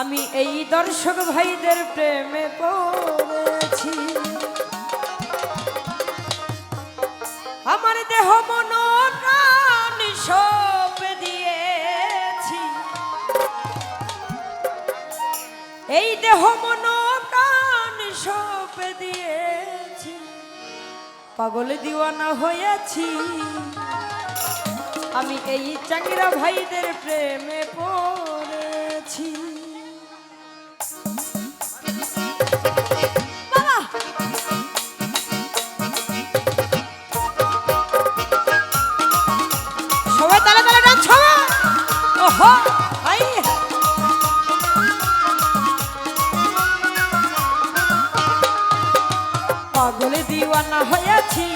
আমি এই দর্শক ভাইদের প্রেমে পড়েছি। আমার দেহ মন দিয়েছি। এই দেহ মন প্রাণ সব দিয়েছি। পাগল দিওয়ানা হয়েছি। আমি এই চাঙ্গিরা ভাইদের প্রেমে পড়েছি। হয়েছি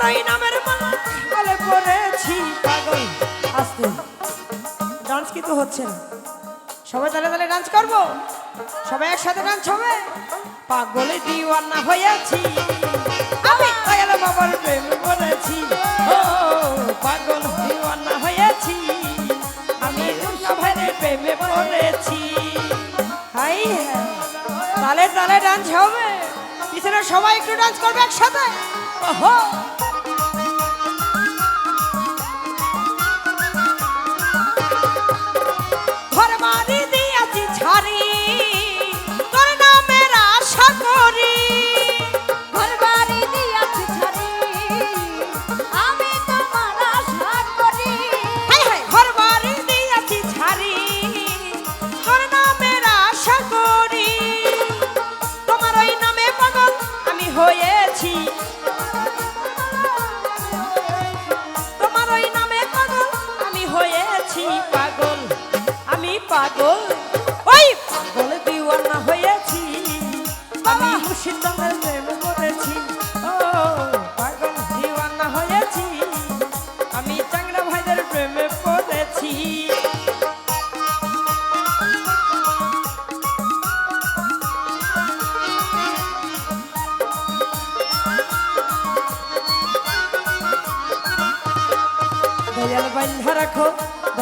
তোমার এই নামের মালা গলে পড়েছি পাগল। আস্তে। ডান্স কিন্তু হচ্ছে না। সবাই তালে তালে ডান্স করব? সবাই একসাথে ডান্স হবে? পাগলে দিওয়ানা হয়েছি। আমি দয়াল বাবার প্রেম করেছি। ও, পাগল দিওয়ানা হয়েছি। আমি দুর্গা ভাইয়ের প্রেমে পড়েছি হাই, তালে তালে ডান্স হবে। পিছনে সবাই একটু ডান্স করবে একসাথে? ওহো।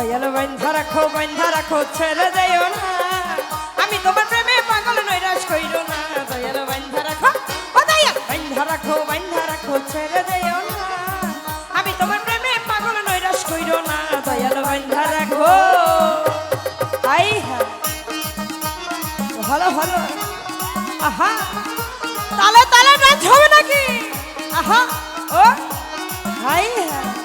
দয়াল বাইন্ধা রাখো বাইন্ধা রাখো, ছেড়ে দেও না। আমি তোমার প্রেমে পাগল নৈরাশ কইরো না। দয়াল বাইন্ধা রাখো, ও দয়াল। বাইন্ধা রাখো বাইন্ধা রাখো, ছেড়ে দেও না। আমি তোমার প্রেমে পাগল নৈরাশ কইরো না। দয়াল বাইন্ধা রাখো। আই হা ভালো ভালো। আহা। তালে তালে নাচ হবে নাকি? আহা। ও। হাই হ্যাঁ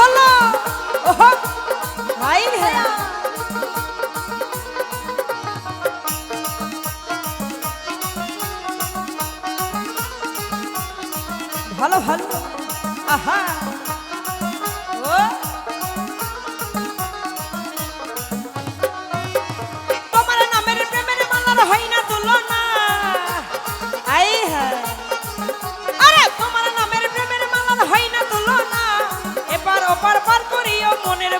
হলো ভাই হ্যাঁ ভালো ভালো আহা।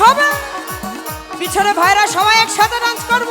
হবে পিছনে ভাইরা সবাই একসাথে ডান্স করব।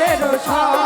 মানুষের সনে